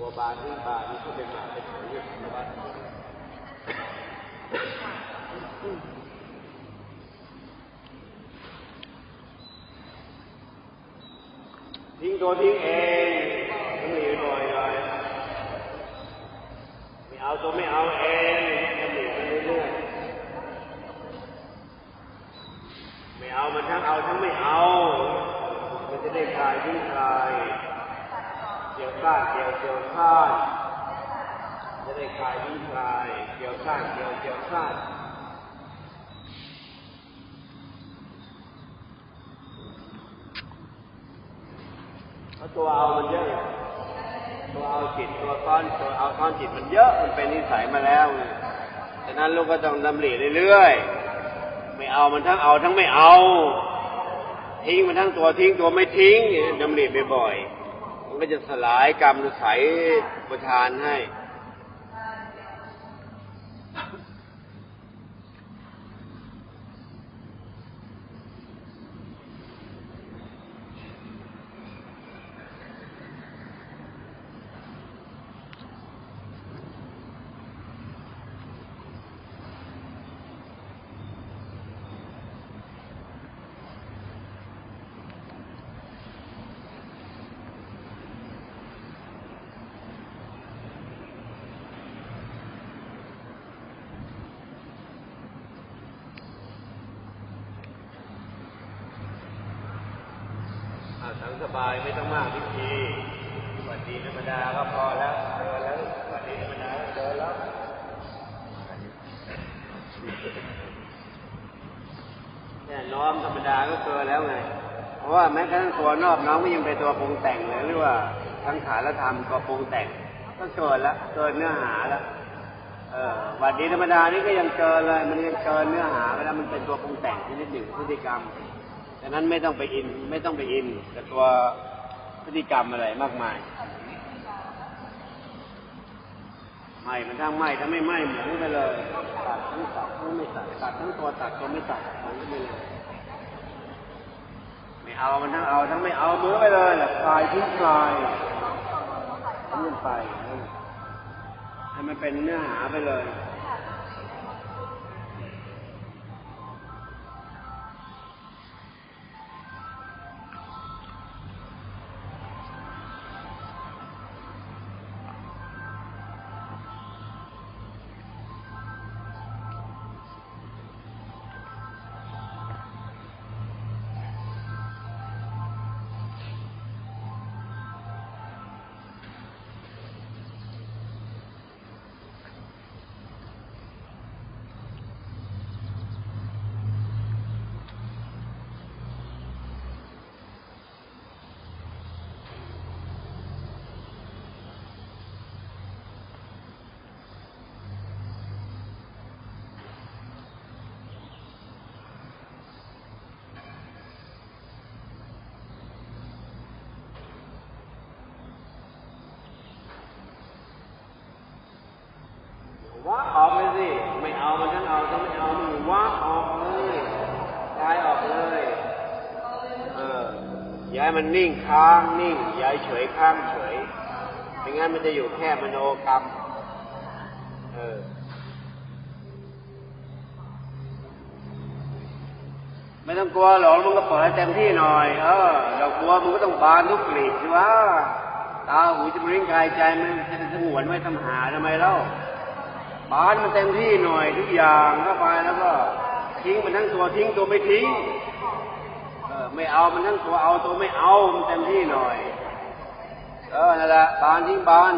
บัวบานที่บานนี่ก็เป็นหมาเป็นของเรื่องธรรมวัฒน์ทิ้งตัวทิ้งเองต้องมีบ่อยเลยไม่เอาตัวไม่เอาเองมันหนีไปเรื่อยไม่เอามันทั้งเอาทั้งไม่เอา มันจะได้คลายทิ้งคลาย กี่ยวข้าเกี่ยวเกี่ยวข้างจะได้คลายทิ้งคลายเกี่ยวข้าเกี่ยวเกี่ยวข้าเพราะตัวเอามันเยอะตัวเอาจิตตัวก้อนตัวเอาก้อนจิตมันเยอะมันเป็นนิสัยมาแล้วไงฉะนั้นลูกก็ต้องดำริเรื่อยๆไม่เอามันทั้งเอาทั้งไม่เอา ทิ้งมันทั้งตัวทิ้งตัวไม่ทิ้งดำริบ่อยๆ ก็จะสลายกรรมใสัยประทานให้ อาสังสบายไม่ต้องมากพิธีสวัสดีธรรมดาก็พอแล้วเจอแล้วสวัสดีธรรมดาเจอแล้วแค่น้อมธรรมดาก็เกินแล้วไง เพราะว่าแม้กระทั่งตัวนอกน้องก็ยังเป็นตัวปรุงแต่งเลยหรือว่าทั้งขารและธรรมตัวปรุงแต่ง ก็เกินละเกินเนื้อหาล้วเออวัดดีธรรมดานี่ก็ยังเกินเลย มันยังเกินเนื้อหาไปแล้วมันเป็นตัวปรุงแต่งชนิดหนึ่งพฤติกรรม ดังนั้นไม่ต้องไปอินไม่ต้องไปอินกับตัวพฤติกรรมอะไรมากมายไม่มันทั้งไหม่ถ้าไม่ไหม้เหมือนไปเลยตัดทั้งตัดทั้งไม่ตัดตัดทั้งตัวตัดตัวไม่ตัดหมือไปเลยไม่เอามันทั้งเอาทั้งไม่เอามือไปเลยแหละคลายทิ้งคลายทิ้งไปให้มันเป็นเนื้อหาไปเลย ว่าออกเลยสิ ไม่เอามันทั้งเอาทั้งไม่เอามันว่าออกเลยย้ายออกเลย เออย้ายมันนิ่งค้างนิ่งย้ายเฉยค้างเฉยไม่งั้นมันจะอยู่แค่มโนกรรม เออไม่ต้องกลัวหรอกมึงก็เปิดให้เต็มที่หน่อย เออเรากลัวมึงก็ต้องบานทุกกลีบสิวะตาหูจมูกลิ้นกายใจมันจะสงวนไว้ทำหาทำไมเล่า บานมันเต็มที่หน่อยทุกอย่างเข้าไปแล้วก็ทิ้งมันทั้งตัวทิ้งตัวไม่ทิ้งเออไม่เอามันทั้งตัวเอาตัวไม่เอามันเต็มที่หน่อยเออนั่นแหละบานทิ้งบาน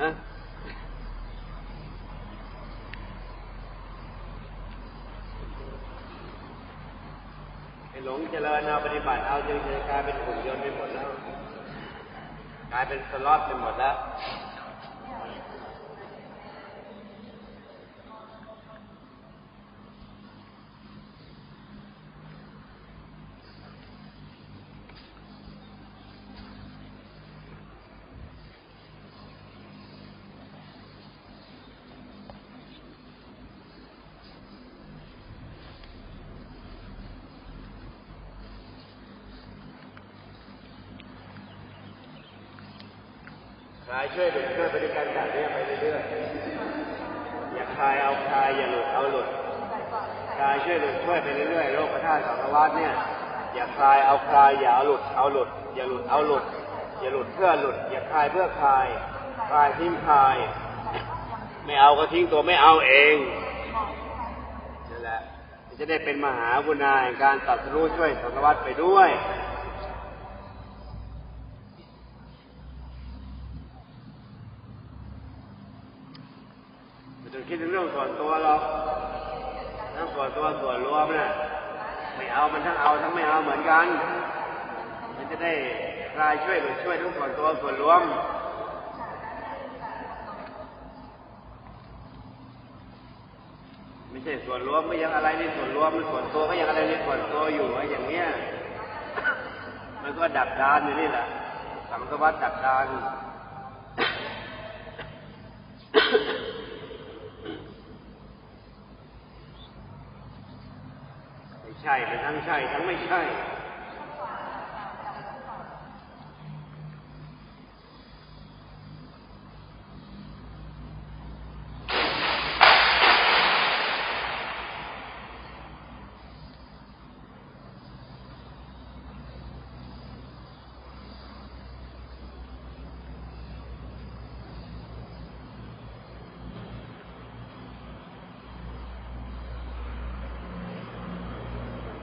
นะหลงเจริญเอาปฏิบัติเอาจนจะกลายเป็นหุ่นยนต์ไปหมดแล้วกลายเป็นสล็อตไปหมดแล้วายช่วยหลุดช่วยไปด้วยกันแบบนี้ไปเรื่อยๆอย่าคลายเอาคลายอย่าหลุดเอาหลุดคลายช่วยหลุดช่วยไปเรื่อยๆโลกธาตุสังสารวัฏเนี่ย อย่าคลายเอาคลายอย่าเอาหลุดเอาหลุด อย่าหลุดเอาหลุด อย่าหลุดเพื่อหลุด อย่าคลายเพื่อคลายคลายทิ้งคลาย ไม่เอาก็ทิ้งตัวไม่เอาเองนั่นแหละจะได้เป็นมหาบุญนาแห่งการตัดรู้ช่วยสังสารวัฏไปด้วย ไม่ต้องคิดถึงเรื่องส่วนตัวหรอกทั้งส่ วนตัวส่วนรวมน่ะไม่เอามันทั้งเอาทั้งไม่เอาเหมือนกัน มันจะได้คลายช่วยหรือช่วยทั้งส่วนตัวส่วนรวมไม่ใช่ส่วนรวมก็ยังอะไรในส่วนรวมมันส่วนตัวก็ยังอะไรในส่วนตัวอยู่ไอ้อย่างเนี้ยมันก็ดักดานอยู่นี่แหละสังสวัสดดักดาน ไม่ ใช่เป็นทั้งใช่ทั้งไม่ใช่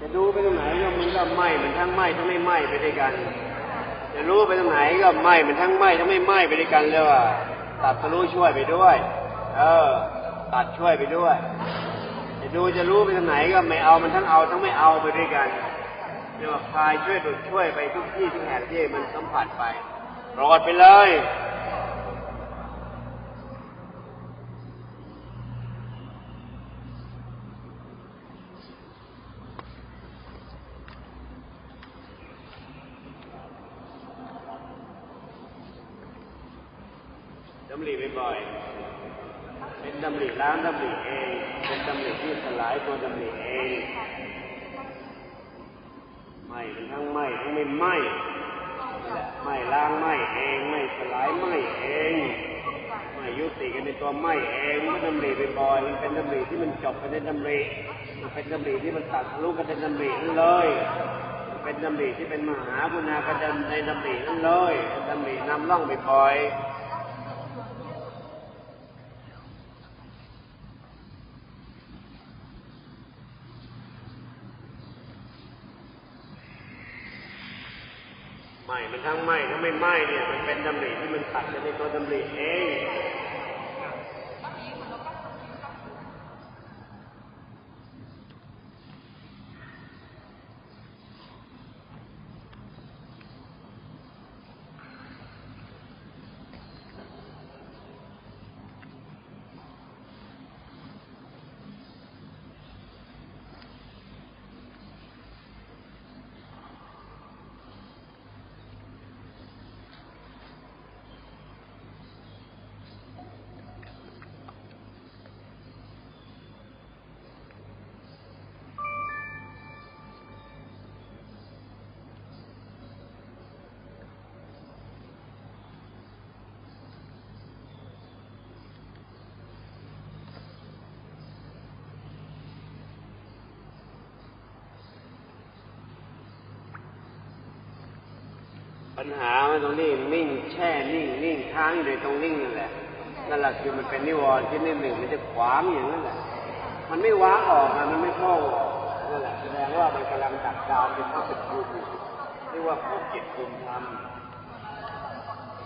จะดู ไปตรงไหนก็มันก็ไหม้มันทั้งไหม้ทั้งไม่ไหม้ไปด้วยกัน จะรู้ไปตรงไหนก็ไหม้มันทั้งไหม้ทั้งไม่ไหม้ไปด้วยกันเลยว่าตัดทะลุช่วยไปด้วย เออ ตัดช่วยไปด้วย จะดูจะรู้ไปตรงไหนก็ไม่เอามันทั้งเอาทั้งไม่เอาไปด้วยกันเรียกว่าพายช่วยดุดช่วยไปทุกที่ทุกแห่งที่มันสัมผัสไปรอดไปเลย ดำริบ่อยๆเป็นดำริล้างดำริเอง เป็นดำริที่สลายตัวดำริเองไหม่เป็นทั้งไหม่ทั้ง ไม่ไหม่ละไหม่ล้างไหม่เองไหม่สลายไหม่เองไม่ยุติกันในตัวไหม่เองมันดำริบ่อยมันเป็นดำริที่มันจบกันในดำริมันเป็นดำริที่มันตัดทะลุกันในดำรินั่นเลยเป็นดำริที่เป็นมหาบุญนากันในดำรินั่นเลยดำรินำล่องไปบ่อยๆ ไหม่มัน ทั้งไหม่ทั้งไม่ไหม้เนี่ย มันเป็นดำริที่มันตัดกันในตัวดำริเอง ปัญหามันตรงนี้นิ่งแช่นิ่งนิ่งค้างอยู่ตรงนิ่งนั่นแหละนั่นแหละคือมันเป็นนิวรณ์ที่นิดหนึ่งมันจะขวางอย่างนั้นแหละ มันไม่ว้าออกมันไม่โผล่ออกนั่นแหละแสดงว่ามันกำลังดักดานเป็นพระเป็นภูมิเรียกว่าภูมิจิตภูมิธรรม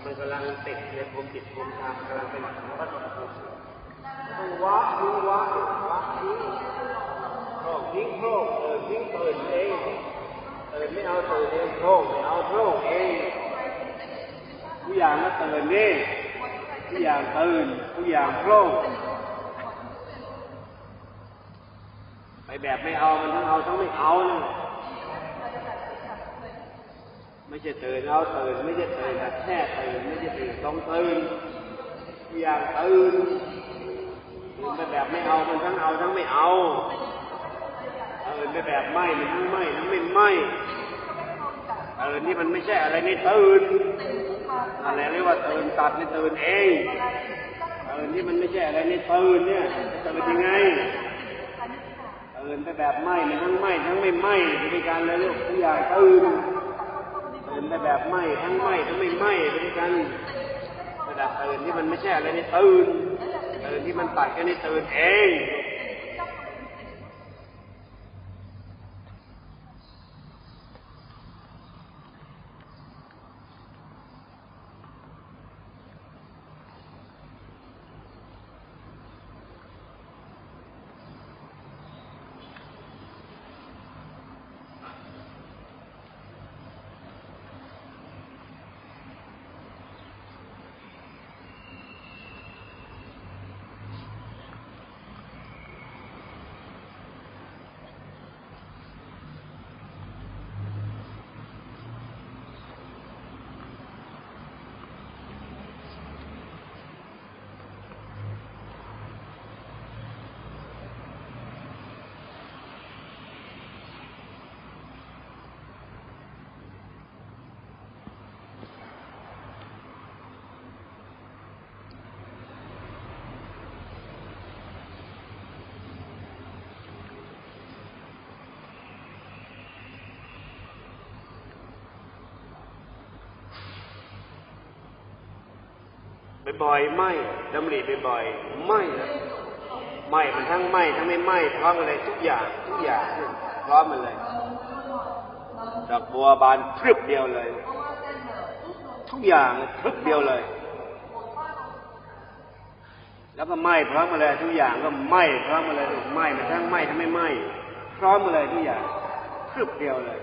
มันกำลังติดในภูมิจิตภูมิธรรมกำลังเป็นพระเป็นภูมิต้องว้าทิ้งว้าว้าทิ้งโครกทิ้งโครกเออทิ้งเปิดเองเออ ไม่เอาตื่นเองโครกไม่เอาโครกเองทุกอย่างก็ตื่นนี่ทุกอย่างตื่นทุกอย่างโครกไปแบบไม่เอามันทั้งเอาทั้งไม่เอานะไม่ใช่ตื่นเอาตื่นไม่ใช่ตื่นแบบแค่ตื่นไม่ใช่ตื่นต้องตื่นอย่างตื่นตื่นไปแบบไม่เอามันทั้งเอาทั้งไม่เอา ตื่นไปแบบไม่มันทั้งไม่ทั้งไม่ไม่ตื่นนี่มันไม่ใช่อะไรนี่ตื่นนั่นแหละเรียกว่าตื่นตัดนี่ตื่นเองตื่นที่มันไม่ใช่อะไรนี่ตื่นเนี่ยจะตื่นยังไงตื่นไปแบบไหม้ทั้งไหม้ทั้งไม่ไหม้บริการเลยลูกทุกอย่างตื่นตื่นไปแบบไหม้ทั้งไหม้ทั้งไม่ไหม้บริการระดับตื่นที่มันไม่ใช่อะไรนี่ตื่นตื่นที่มันตัดก็นี่ตื่นเอง บ่อยๆไหมดำริบ่อยๆไหมไหมมันทั้งไหมทั้งไม่ไหมพร้อมกันเลยทุกอย่างทุกอย่างพร้อมมันเลยดอกบัวบานพรึบเดียวเลย ทุกอย่างพรึบเดียวเลย แล้วก็ไหมพร้อมมาเลย ทุกอย่างก็ไหมพร้อมมาเลยไหมมันทั้งไหมทั้งไม่ไหมพร้อมมาเลยทุกอย่างพรึบเดียวเลย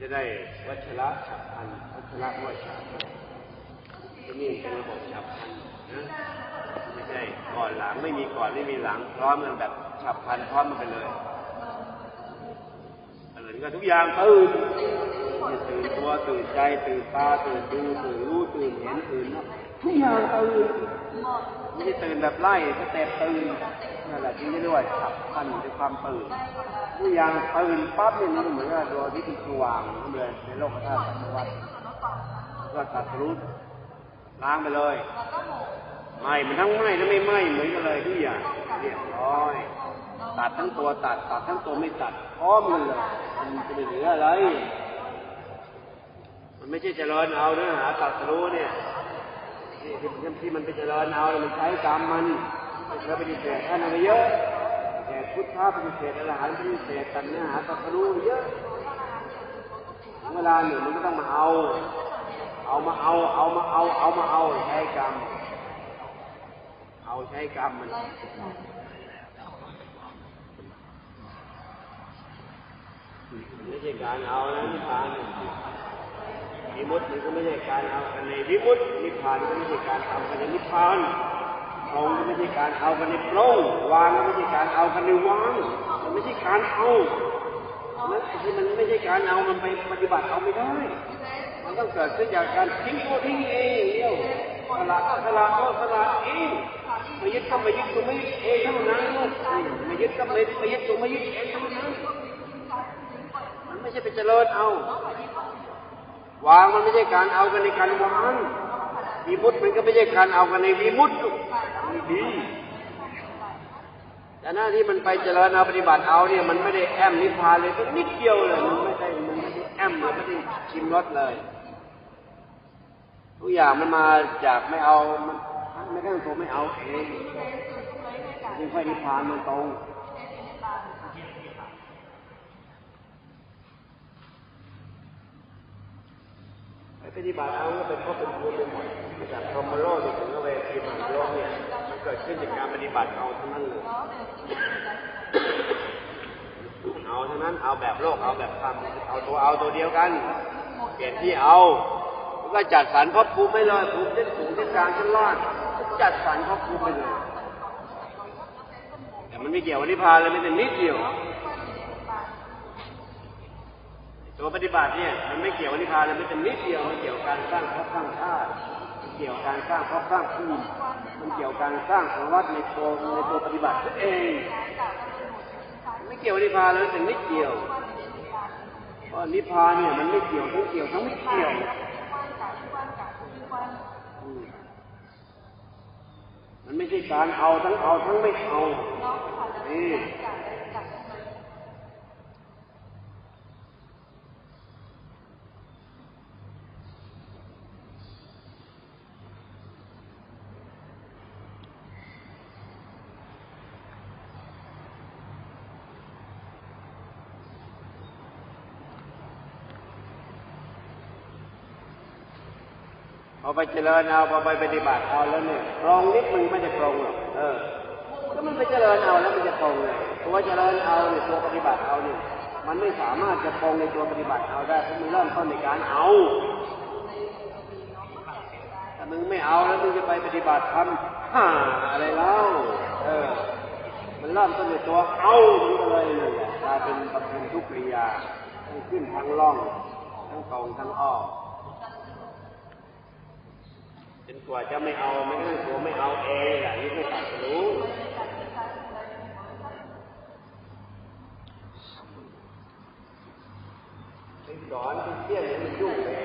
จะได้วัชระฉับพันวัชระวัชระที่นี่เป็นระบบฉับพันนะไม่ใช่ก่อนหลังไม่มีก่อนไม่มีหลังพร้อมกันแบบฉับพันพร้อมกันไปเลยตื่นก็ทุกอย่างตื่นตื่นตัวตื่นใจตื่นตาตื่นดูตื่นรู้ตื่นเห็นตื่นทุกอย่างตื่น ไม่ใช่ตื่นแบบไล่สเต็ปตื่นนั่นแหละที่เรียกว่าฉับพลันด้วยความตื่นทุกอย่างตื่นปั๊บเนี่ยมันเหมือนกับดวงอาทิตย์สว่างเลยในโลกธาตุจักรวาลก็ตัดรู้ล้างไปเลยไหม่มันทั้งไหม้ทั้งไม่ไหม้เหมือนกันเลยทุกอย่างเรียบร้อย ตัดทั้งตัวตัด ตัดทั้งตัวไม่ตัดพร้อมกันเลยมันจะไปเหลืออะไร มันไม่ใช่เจริญเอาเนื้อหาตัดรู้เนี่ย ที่ที่มันไปเจริญเอาเนี่ยมันใช้กรรมมันเราไปฏิเสธท่านอะไรเยอะแต่พุทธะปฏิเสธอรหันต์ปฏิเสธตัณเนื้อหาตัดรู้เยอะถึงเวลาหนึ่งมันก็ต้องมาเอา เอามาเอา เอามาเอา เอามาเอาใช้กรรม เอาใช้กรรมมันไม่ใช่การเอานะนิพพาน วิมุตติมันก็ไม่ใช่การเอากันในวิมุตตินิพพานก็ไม่ใช่การเอากันในนิพพานตรงก็ไม่ใช่การเอากันในปร่งวางก็ไม่ใช่การเอากันในวางมันไม่ใช่การเอานั่นที่มันไม่ใช่การเอา มันไปปฏิบัติเอาไม่ได้ มันต้องเกิดขึ้นจากการทิ้งตัวทิ้งเองเดียวสละก็สละก็สละเองไม่ยึดก็ม่ยึดตัวไม่ยึดเองเท่านั้นไม่ยึดก็ไม่ไม่ยึดตัวไม่ยึดเองเท่านั้น มันไม่ใช่ไปเจริญเอา วางมันไม่ใช่การเอากันในการวางวิมุตมันก็ไม่ใช่การเอากันในวิมุตติไม่ดีแต่หน้าที่มันไปเจริญเอาปฏิบัติเอาเนี่ยมันไม่ได้แอมนิพพานเลยก็นิดเดียวเลยมันไม่ได้มันไม่ได้แอมเลยไม่ได้ชิมรสเลยทุกอย่างมันมาจากไม่เอามันไม่ได้ตัวไม่เอาเองจึงค่อยนิพพานมันตรง ปฏิบัติเอาก็เป็นข้อเป็นบุญเป็นหมดจากพรหมโลกถึงเวทีมหาโลกเนี่ยมันเกิดขึ้นจากการปฏิบัติเอาทั้งนั้นเลยเอาทั้งนั้นเอาแบบโลกเอาแบบธรรมเอาตัวเอาตัวเดียวกัน เปลี่ยนที่เอาแล้วก็จัดสรรภพภูมิไม่เลยภูมิเส้นสูงเส้นกลางเส้นล่างจัดสรรภพภูมิไปเลยแต่มันไม่เกี่ยวกับนิพพานเลยมันเป็นนิดเดียว ตัวปฏิบัติเนี่ยมันไม่เกี่ยวกับนิพพานเลยมันจะนิดเดียวมันเกี่ยวกับการสร้างภพสร้างชาติมันเกี่ยวกับการสร้างภพสร้างภูมิมันเกี่ยวกับการสร้างสังวัตในตัวในตัวปฏิบัตินั่นเองไม่เกี่ยวกับนิพพานเลยมันเป็นนิดเดียวเพราะนิพพานเนี่ยมันไม่เกี่ยวทั้งเกี่ยวทั้งไม่เกี่ยวอืมมันไม่ใช่การเอาทั้งเอาทั้งไม่เอานี่ พอไปเจริญเอาพอไปปฏิบัติเอาแล้วเนี่ยปรงนิดมึงไม่ได้ปรงหรอกเออก็มันไปเจริญเอาแล้วมันจะปรงเลยตัวเจริญเอาเนี่ยตัวปฏิบัติเอาเนี่ยมันไม่สามารถจะปรงในตัวปฏิบัติเอาได้เพราะมันเริ่มต้นในการเอาถ้ามึงไม่เอาแล้วมึงจะไปปฏิบัติทำห่าอะไรเล่าเออ มันเริ่มต้นในตัวเอามันก็เลยเลยกลายเป็นปฏิทุกริยาทั้งขึ้นทั้งล่อง ทั้งตรงทั้งอ้อม จนกว่าจะไม่เอาไม่ได้ตัวไม่เอาเองอย่างนี้ไม่ตัดรู้สอนไปเที่ยงมันยุ่งเลย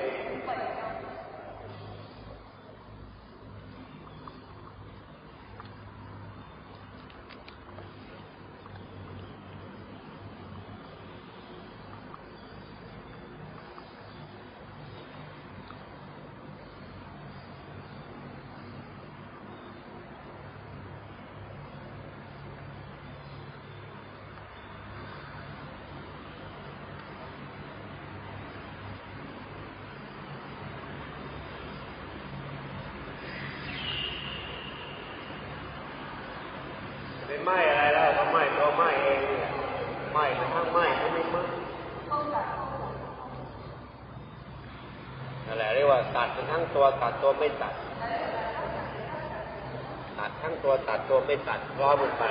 ไหม้อะไรแล้วก็ไหม้ตัวไหม้เองเนี่ยไหม้ทั้งไหม้ทั้งไม่ไหมนั่นแหละเรียกว่าตัดทั้งตัวตัดตัวไม่ตัด ตัดทั้งตัวตัดตัวไม่ตัดพร้อมกันไป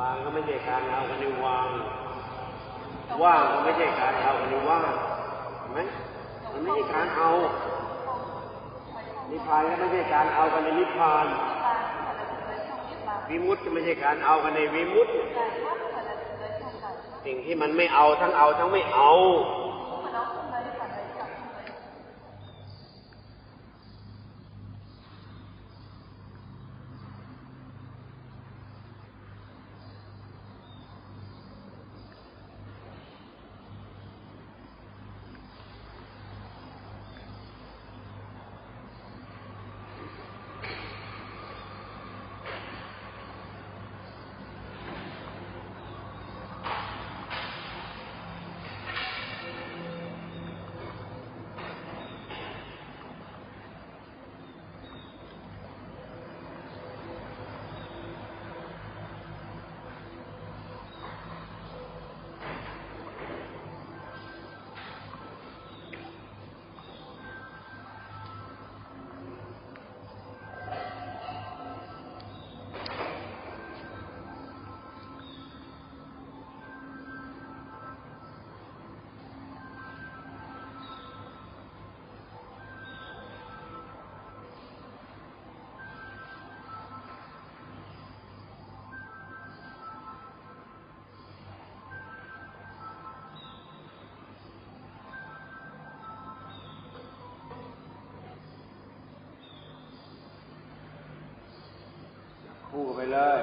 วางก็ไม่ใช่การเอากันในวางว่างก็ไม่ใช่การเอากันในว่างเห็นไหมมันไม่ใช่การเอานิพพานก็ไม่ใช่การเอากันในนิพพานวิมุตติก็ไม่ใช่การเอากันในวิมุตติสิ่งที่มันไม่เอาทั้งเอาทั้งไม่เอา คู่ไปเลย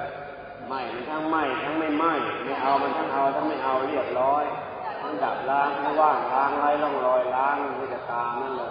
ไหม้มันทั้งไหม้ทั้งไม่ไหม้ไม่เอามันทั้งเอาทั้งไม่เอาเรียบร้อยทั้งดับล้างทั้งว่างล้างไร้ร่องรอยล้างมันจะตามนั่นเลย